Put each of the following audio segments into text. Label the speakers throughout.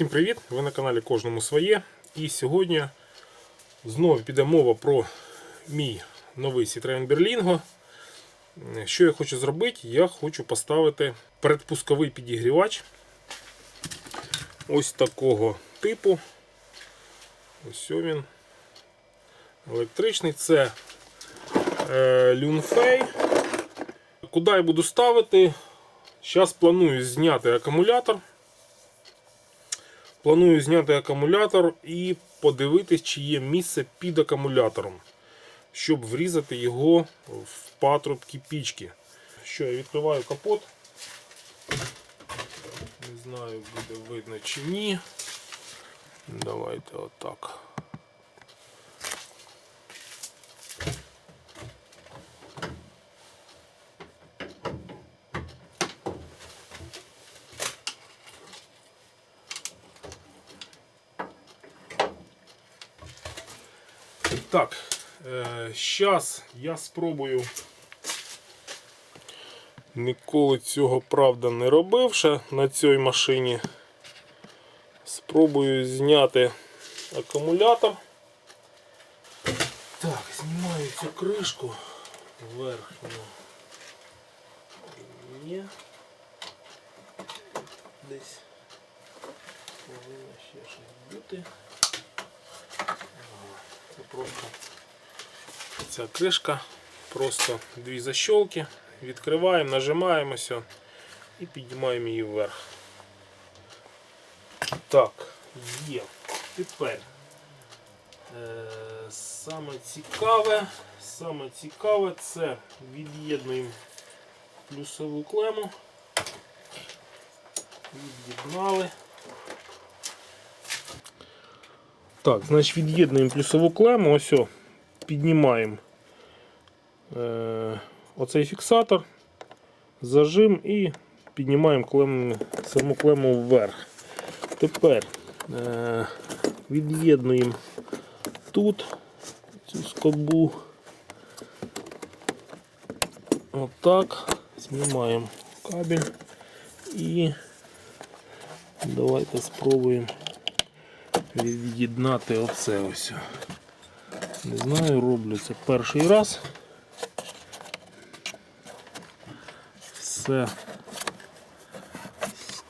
Speaker 1: Всім привіт! Ви на каналі Кожному своє. І сьогодні знову піде мова про мій новий Citroen Berlingo. Що я хочу зробити? Я хочу поставити передпусковий підігрівач ось такого типу. Ось він. Електричний. Це е, Lunfei. Куди я буду ставити? Зараз планую зняти акумулятор. Планую зняти акумулятор і подивитись, чи є місце під акумулятором, щоб врізати його в патрубки пічки. Що, я відкриваю капот. Не знаю, буде видно чи ні. Давайте отак. Так, зараз я спробую. Ніколи цього, правда, не робив ще на цій машині. Спробую зняти акумулятор. Так, знімаю цю кришку верхню. Є. Десь повинно ще щось бути. Це просто ця кришка, просто дві защолки. Відкриваємо, нажимаємо все і піднімаємо її вверх. Так, є. Тепер е, саме цікаве, саме цікаве це від'єднуємо плюсову клему. Від'єднали. Так, значить від'єднуємо плюсову клему, ось о, піднімаємо е, оцей фіксатор, зажим і піднімаємо клему, саму клему вверх. Тепер е, від'єднуємо тут цю скобу. Отак, знімаємо кабель і давайте спробуємо від'єднати оце ось. Не знаю, роблю це перший раз. Все,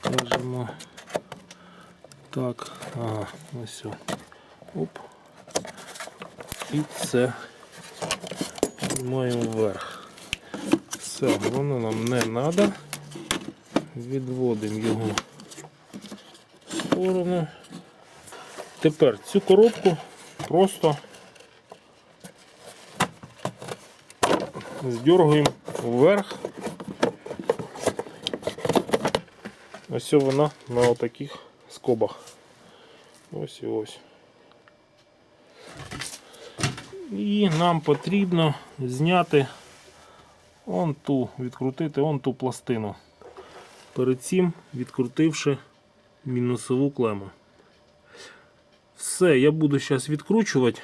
Speaker 1: скажімо так, ага, ось. Оп. І це піднімаємо вверх. Все, воно нам не треба. Відводимо його в сторону. Тепер цю коробку просто здергаємо вверх. Ось вона на таких скобах. Ось і ось. І нам потрібно зняти он ту, відкрутити он ту пластину. Перед цим відкрутивши мінусову клему. Все, я буду зараз відкручувати.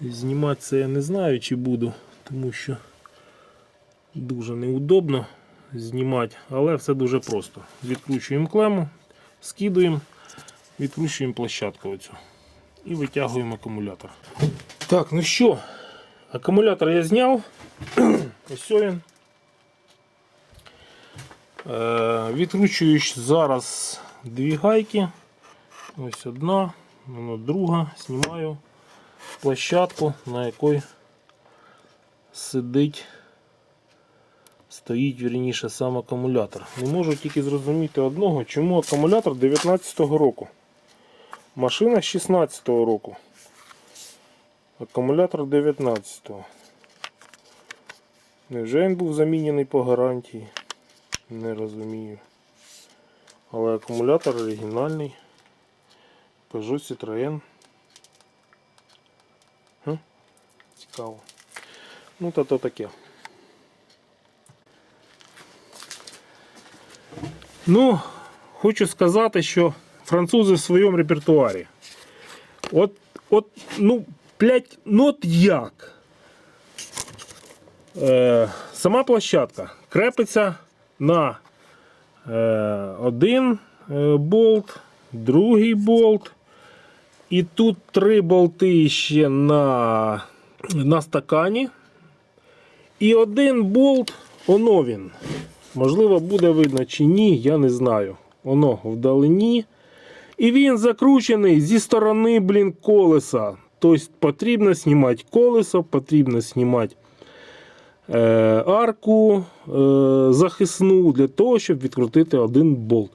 Speaker 1: Знімати це я не знаю, чи буду, тому що дуже неудобно знімати, але все дуже просто. Відкручуємо клему, скидуємо, відкручуємо площадку оцю і витягуємо акумулятор. Так, ну що, акумулятор я зняв. Ось він. Е, відкручую зараз дві гайки. Ось одна, воно друга. Знімаю площадку, на якій сидить, стоїть вірніше сам акумулятор. Не можу тільки зрозуміти одного, чому акумулятор 19-го року. Машина 16-го року. Акумулятор 19-го. Невже він був замінений по гарантії? Не розумію. Але акумулятор оригінальний. Peugeot Citroën. Цікаво. Ну та то таке. Ну, хочу сказати, що французи в своєму репертуарі. От, от, ну, блядь, ну от як? Е, сама площадка крепиться на е, один е, болт, другий болт. І тут три болти ще на, на стакані. І один болт, оно він. Можливо, буде видно чи ні, я не знаю. Воно вдалині. І він закручений зі сторони, блін, колеса. Тобто потрібно знімати колесо, потрібно знімати е, арку е, захисну для того, щоб відкрутити один болт.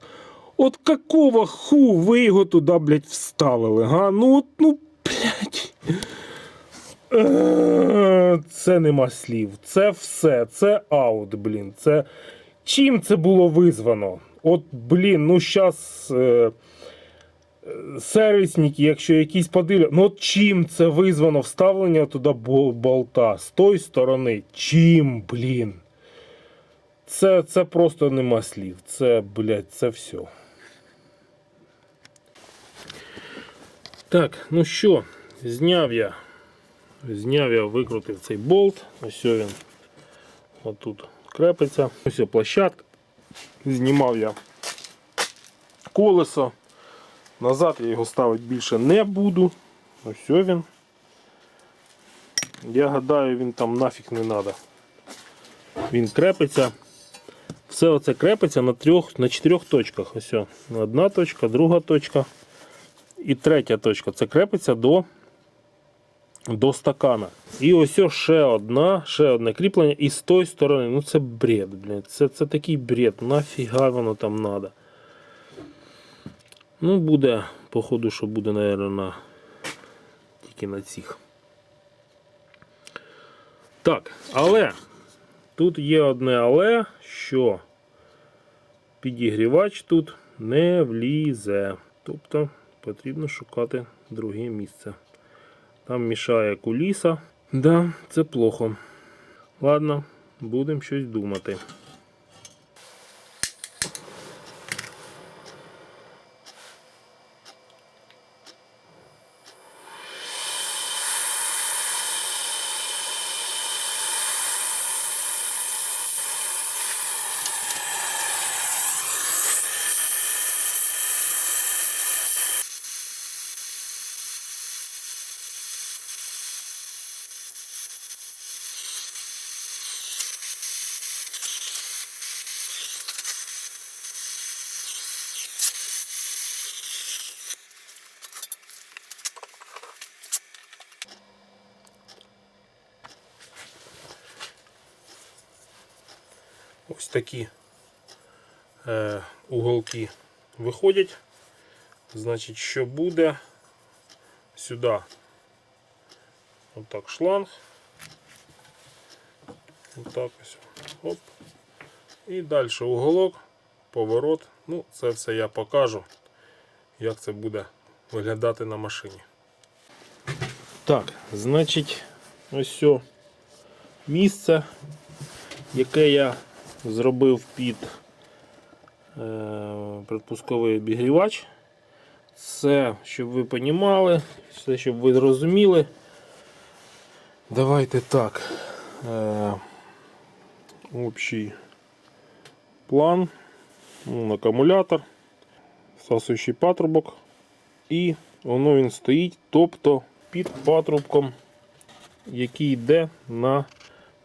Speaker 1: От какого ху ви його туди, блядь, вставили? Га? Ну, от, ну, блядь. Е, Це нема слів. Це все. Це аут, блін. Це... Чим це було визвано? От, блін, ну зараз. Е... Сервісники, якщо якісь подивляться, ну от чим це визвано вставлення туди болта з тої сторони? Чим, блін? Це, це просто нема слів. Це, блядь, це все. Так, ну що, зняв я. Зняв я, викрутив цей болт. Ось він. Отут крепиться. Ось площадка. Знімав я колесо. Назад я його ставити більше не буду. Ось він. Я гадаю, він там нафіг не треба. Він крепиться. Все оце крепиться на трьох, на чотирьох точках. Ось. Одна точка, друга точка і третя точка. Це крепиться до, до стакана. І ось ще одна, ще одне кріплення. І з тої сторони. Ну це бред, блядь. Це, це такий бред. Нафіга воно там треба. Ну, буде, походу, що буде, наверное, на тільки на цих. Так, але тут є одне але, що підігрівач тут не влізе. Тобто потрібно шукати друге місце. Там мішає куліса. Да, це плохо. Ладно, будемо щось думати. Ось такі е, уголки виходять. Значить, що буде сюди отак шланг. Отак ось. Оп. І далі уголок, поворот. Ну, це все я покажу, як це буде виглядати на машині. Так, значить, ось сьо місце, яке я зробив під е, предпусковий обігрівач. Це, щоб ви понімали, все, щоб ви зрозуміли. Давайте так. Е, общий план. Ну, акумулятор, всасуючий патрубок. І воно він стоїть, тобто під патрубком, який йде на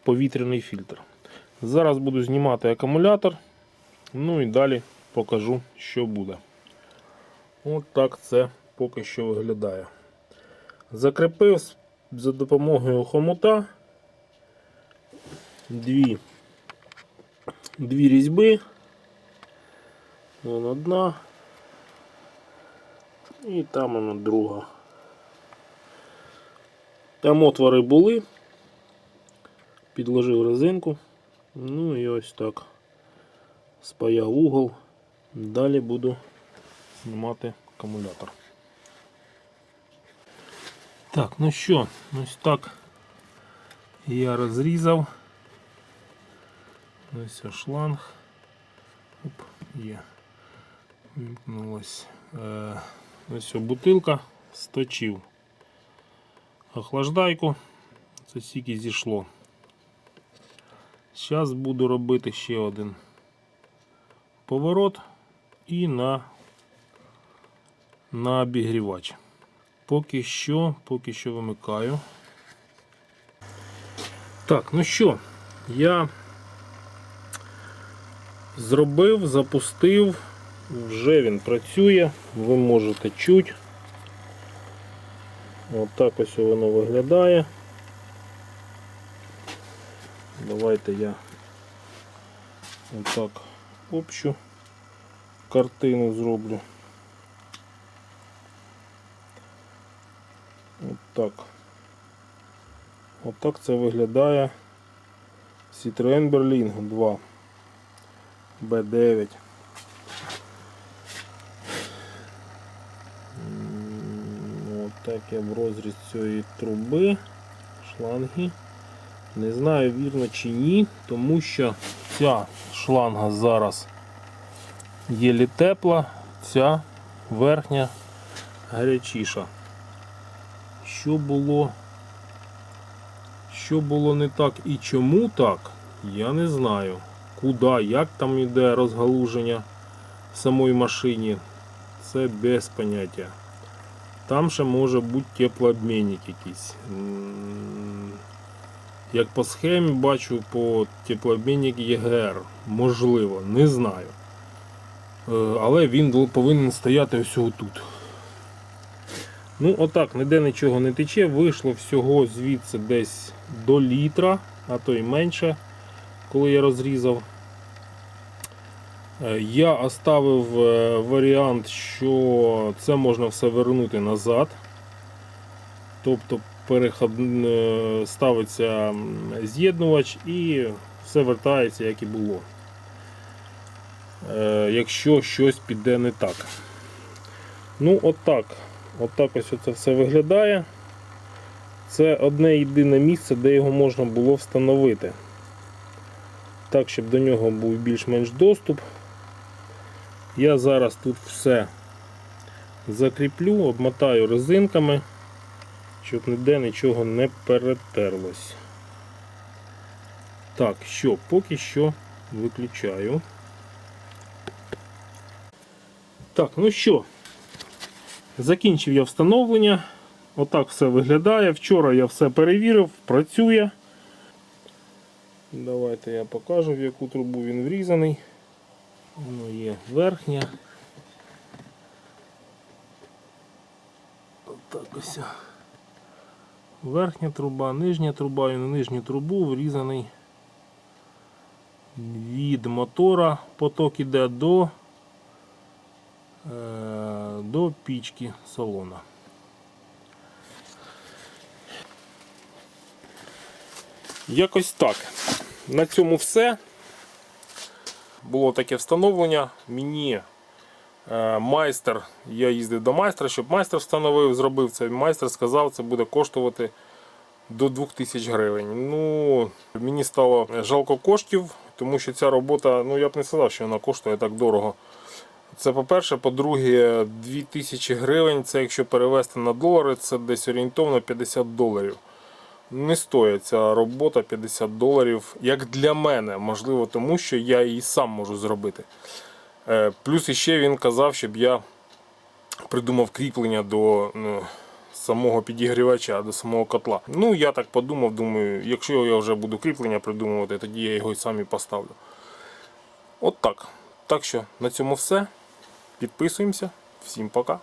Speaker 1: повітряний фільтр. Зараз буду знімати акумулятор. Ну і далі покажу, що буде. От так це поки що виглядає. Закріпив за допомогою хомута дві, дві різьби. Вон одна. І там вона друга. Там отвори були. Підложив резинку. Ну і ось так. Спаяв угол. Далі буду знімати акумулятор. Так, ну що, ось так я розрізав. Ось шланг. Оп, є. Вимкнулась. Е, ось бутилка сточив. Охлаждайку. Це стільки зійшло. Зараз буду робити ще один поворот і на на обігрівач. Поки що, поки що вимикаю. Так, ну що, я зробив, запустив, вже він працює, ви можете чути. Отак ось воно виглядає. Давайте я отак общу картину зроблю. Отак. Отак це виглядає Citroen Berlingo 2 B9. Отак я в розріз цієї труби, шланги. Не знаю вірно чи ні, тому що ця шланга зараз єлі тепла, ця верхня гарячіша. Що було? Що було не так і чому так, я не знаю. Куди, як там йде розгалуження в самій машині, це без поняття. Там ще може бути теплообмінник якийсь. Як по схемі бачу по теплообмінник ЄГР. Можливо, не знаю. Е, Але він повинен стояти ось тут. Ну, отак, ніде нічого не тече. Вийшло всього звідси десь до літра, а то й менше, коли я розрізав. Е, Я оставив е, варіант, що це можна все вернути назад. Тобто переход, е, ставиться з'єднувач і все вертається, як і було. Е, Якщо щось піде не так. Ну, отак. Отак ось це все виглядає. Це одне єдине місце, де його можна було встановити. Так, щоб до нього був більш-менш доступ. Я зараз тут все закріплю, обмотаю резинками, щоб ніде нічого не перетерлось. Так, що, поки що виключаю. Так, ну що, закінчив я встановлення. Отак все виглядає. Вчора я все перевірив, працює. Давайте я покажу, в яку трубу він врізаний. Воно є верхня. Отак ось. Верхня труба, нижня труба і на нижню трубу врізаний від мотора поток іде до, е, до пічки салона. Якось так. На цьому все. Було таке встановлення. Мені майстер, я їздив до майстра, щоб майстер встановив, зробив це. Майстер сказав, це буде коштувати до 2000 гривень. Ну, мені стало жалко коштів, тому що ця робота, ну я б не сказав, що вона коштує так дорого. Це по-перше, по-друге, 2000 гривень, це якщо перевести на долари, це десь орієнтовно 50 доларів. Не стоїть ця робота 50 доларів, як для мене, можливо, тому що я її сам можу зробити. Е, Плюс іще він казав, щоб я придумав кріплення до ну, самого підігрівача, до самого котла. Ну, я так подумав, думаю, якщо я вже буду кріплення придумувати, тоді я його і сам і поставлю. От так. Так що на цьому все. Підписуємося. Всім пока.